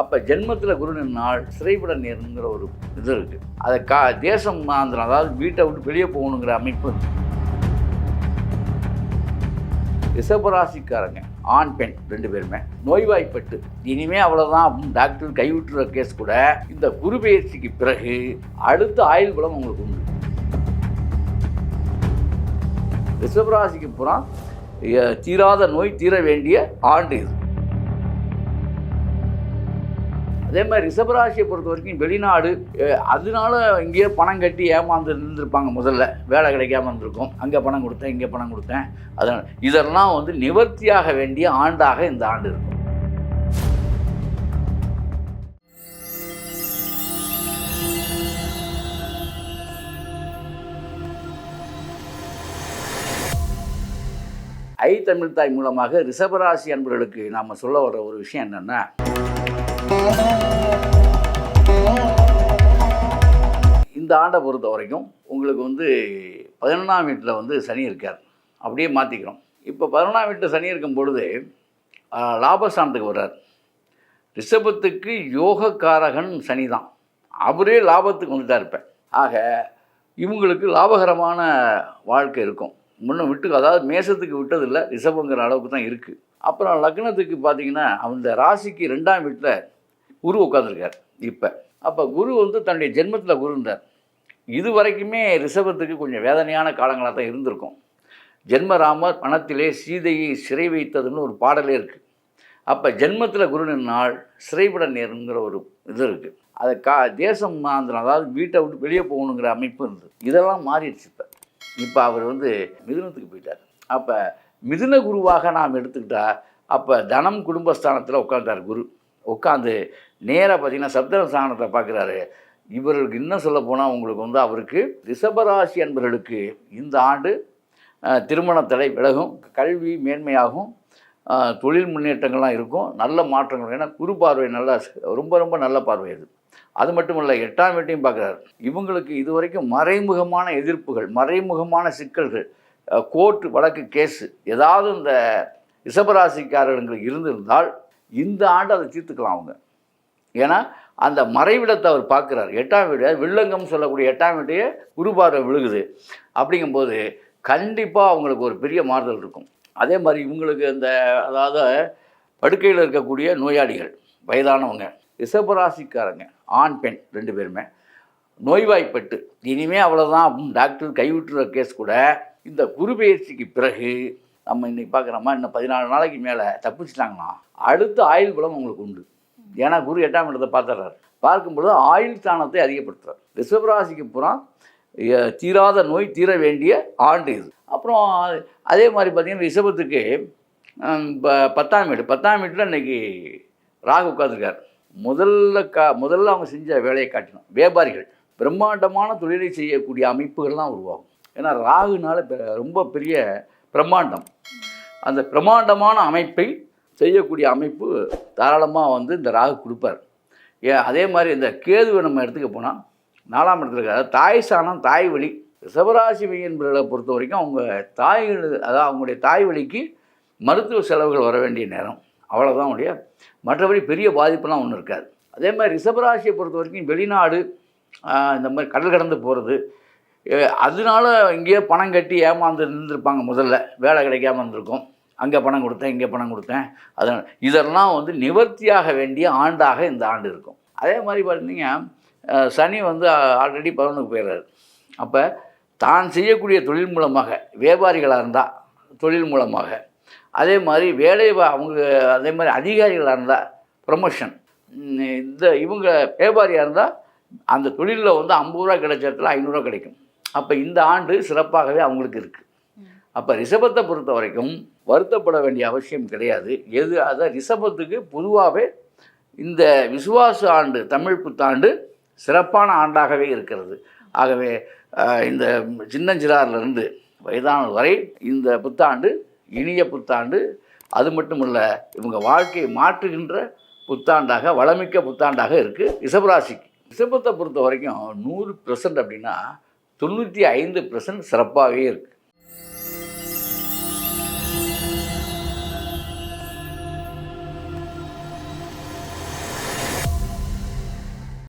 அப்போ ஜென்மத்தில் குரு நின்னால் சிறைப்பட நேருங்கிற ஒரு இது இருக்குது அதை கா தேசம் மாந்திரம் அதாவது வீட்டை விட்டு வெளியே போகணுங்கிற அமைப்பு. இருக்கு. ரிஷபராசிக்காரங்க ஆண் பெண் ரெண்டு பேருமே நோய்வாய்ப்பட்டு இனிமே அவ்வளோதான் அப்படின்னு டாக்டர் கைவிட்டுற கேஸ் கூட இந்த குரு பயிற்சிக்கு பிறகு அடுத்த ஆயுள் குலம் உங்களுக்கு உண்டு. ரிஷபராசிக்கு புறம் தீராத நோய் தீர வேண்டிய ஆண்டு இது. அதே மாதிரி ரிஷபராசியை பொறுத்த வரைக்கும் வெளிநாடு அதனால இங்கேயே பணம் கட்டி ஏமாந்து இருந்திருப்பாங்க முதல்ல. வேலை கிடைக்காம இருந்திருக்கும். அங்கே பணம் கொடுத்தேன் இங்கே பணம் கொடுத்தேன். அதனால் இதெல்லாம் வந்து நிவர்த்தியாக வேண்டிய ஆண்டாக இந்த ஆண்டு இருக்கும். ஐ தமிழ் தாய் மூலமாக ரிஷபராசி அன்பர்களுக்கு நாம் சொல்ல வர ஒரு விஷயம் என்னென்னா இந்த ஆண்டை பொறுத்த வரைக்கும் உங்களுக்கு வந்து பதினொன்றாம் வீட்டில் வந்து சனி இருக்கார். அப்படியே மாற்றிக்கிறோம் இப்போ பதினொன்றாம் வீட்டில் சனி இருக்கும் பொழுது லாபஸ்தானத்துக்கு வர்றார். ரிஷபத்துக்கு யோகக்காரகன் சனி தான். அவரே லாபத்துக்கு வந்துட்டா இருப்பேன். ஆக இவங்களுக்கு லாபகரமான வாழ்க்கை இருக்கும். முன்னே விட்டு அதாவது மேசத்துக்கு விட்டதில்லை ரிஷபங்கிற அளவுக்கு தான் இருக்குது அப்புறம் லக்னத்துக்கு பார்த்தீங்கன்னா அந்த ராசிக்கு ரெண்டாம் வீட்டில் குரு உட்காந்துருக்கார் இப்போ அப்போ குரு வந்து தன்னுடைய ஜென்மத்தில் குரு இருந்தார் இது வரைக்குமே ரிஷபத்துக்கு கொஞ்சம் வேதனையான காலங்களாக தான் இருந்திருக்கும். ஜென்மராமர் பணத்திலே சீதையை சிறை வைத்ததுன்னு ஒரு பாடலே இருக்குது அப்போ ஜென்மத்தில் குரு நின்னால் சிறைப்பட நேருங்கிற ஒரு இது இருக்குது அதை கா தேசம் மாந்திரம் அதாவது வீட்டை விட்டு வெளியே போகணுங்கிற அமைப்பு இருந்தது. இதெல்லாம் மாறிடுச்சு இப்போ. இப்போ அவர் வந்து மிதுனத்துக்கு போயிட்டார். அப்போ மிதுன குருவாக நாம் எடுத்துக்கிட்டா அப்போ தனம் குடும்பஸ்தானத்தில் உட்காந்துட்டார் குரு. உட்காந்து நேராக பார்த்தீங்கன்னா சப்தர ஸ்தானத்தை பார்க்குறாரு இவர்களுக்கு இன்னும் சொல்ல போனால் உங்களுக்கு வந்து அவருக்கு ரிஷபராசி அன்பர்களுக்கு இந்த ஆண்டு திருமண தடை விலகும் கல்வி மேன்மையாகும் தொழில் முன்னேற்றங்கள்லாம் இருக்கும் நல்ல மாற்றங்கள். ஏன்னா குரு பார்வை நல்லா ரொம்ப ரொம்ப நல்ல பார்வை அது. அது மட்டும் இல்லை எட்டாம் வீட்டையும் பார்க்குறாரு. இவங்களுக்கு இது வரைக்கும் மறைமுகமான எதிர்ப்புகள் மறைமுகமான சிக்கல்கள் கோர்ட்டு வழக்கு கேஸு ஏதாவது இந்த ரிஷபராசிக்காரர்களுக்கு இருந்திருந்தால் இந்த ஆண்டு அதை தீர்த்துக்கலாம் அவங்க. ஏன்னா அந்த மறைவிடத்தை அவர் பார்க்குறாரு. எட்டாம் வீடு வில்லங்கம் சொல்லக்கூடிய எட்டாம் வீட்டையே குருபார்வை விழுகுது. அப்படிங்கும்போது கண்டிப்பாக அவங்களுக்கு ஒரு பெரிய மாறுதல் இருக்கும். அதே மாதிரி இவங்களுக்கு இந்த அதாவது படுக்கையில் இருக்கக்கூடிய நோயாளிகள் வயதானவங்க ரிசபராசிக்காரங்க ஆண் பெண் ரெண்டு பேருமே நோய்வாய்ப்பட்டு இனிமே அவ்வளோதான் அப்படின்னு டாக்டர் கைவிட்டுற கேஸ் கூட இந்த குரு பயிற்சிக்கு பிறகு நம்ம இன்றைக்கி பார்க்குறோமா இன்னும் பதினாலு நாளைக்கு மேலே தப்பிச்சிட்டாங்கன்னா அடுத்த ஆயுள் குலம் அவங்களுக்கு உண்டு. ஏன்னா குரு எட்டாம் இடத்தை பார்த்துடுறாரு. பார்க்கும்பொழுது ஆயுள் ஸ்தானத்தை அதிகப்படுத்துறார். ரிஷபராசிக்கு புறம் தீராத நோய் தீர வேண்டிய ஆண்டு இது. அப்புறம் அதே மாதிரி பார்த்தீங்கன்னா ரிஷபத்துக்கு ப- பத்தாம் வீடு. பத்தாம் வீட்டில் இன்றைக்கி ராகு உட்காந்துருக்கார் முதல்ல கா முதல்ல அவங்க செஞ்ச வேலையை காட்டினோம். வியாபாரிகள். பிரம்மாண்டமான தொழிலை செய்யக்கூடிய அமைப்புகள்லாம் உருவாகும். ஏன்னா ராகுனால பெ- ரொம்ப பெரிய பிரம்மாண்டம். அந்த பிரம்மாண்டமான அமைப்பை செய்யக்கூடிய அமைப்பு தாராளமாக வந்து இந்த ராகு கொடுப்பார். ஏ அதே மாதிரி இந்த கேதுவை நம்ம எடுத்துக்க போனால் நாலாம் இடத்துல இருக்காது தாய் சாணம் தாய் வழி ரிஷபராசி என்பதை பொறுத்த வரைக்கும் அவங்க தாய் அதாவது அவங்களுடைய தாய் வழிக்கு மருத்துவ செலவுகள் வர வேண்டிய நேரம். அவ்வளோதான் உடைய மற்றபடி பெரிய பாதிப்பெல்லாம் ஒன்றும் இருக்காது. அதே மாதிரி ரிஷபராசியை பொறுத்த வரைக்கும் வெளிநாடு இந்த மாதிரி கடல் கடந்து போகிறது அதனால இங்கேயே பணம் கட்டி ஏமாந்து இருந்திருப்பாங்க முதல்ல. வேலை கிடைக்காம இருந்திருக்கும். அங்கே பணம் கொடுத்தேன் இங்கே பணம் கொடுத்தேன். அதனால் இதெல்லாம் வந்து நிவர்த்தியாக வேண்டிய ஆண்டாக இந்த ஆண்டு இருக்கும். அதே மாதிரி பார்த்தீங்க சனி வந்து ஆல்ரெடி பதினொன்றுக்கு போயிடுறாரு அப்போ தான் செய்யக்கூடிய தொழில் மூலமாக வியாபாரிகளாக இருந்தால் தொழில் மூலமாக. அதே மாதிரி வேலை வா- அவங்க அதே மாதிரி அதிகாரிகளாக இருந்தால் ப்ரொமோஷன் இந்த இவங்க வியாபாரியாக இருந்தால் அந்த தொழிலில் வந்து ஐம்பது ரூபா கிடைச்ச இடத்துல ஐநூறுரூவா கிடைக்கும். அப்போ இந்த ஆண்டு சிறப்பாகவே அவங்களுக்கு இருக்குது அப்போ ரிஷபத்தை பொறுத்த வரைக்கும் வருத்தப்பட வேண்டிய அவசியம் கிடையாது. எது? அதை ரிஷபத்துக்கு பொதுவாகவே இந்த விசுவாச ஆண்டு தமிழ் புத்தாண்டு சிறப்பான ஆண்டாகவே இருக்கிறது. ஆகவே இந்த சின்னஞ்சிறாரிலிருந்து வயதானது வரை இந்த புத்தாண்டு இனிய புத்தாண்டு அது மட்டும் இல்லை இவங்க வாழ்க்கையை மாற்றுகின்ற புத்தாண்டாக வளமிக்க புத்தாண்டாக இருக்குது ரிஷபராசிக்கு. ரிஷபத்தை பொறுத்த வரைக்கும் நூறு பெர்சன்ட் அப்படின்னா தொண்ணூற்றி ஐந்து பெர்சன்ட் சிறப்பாகவே இருக்குது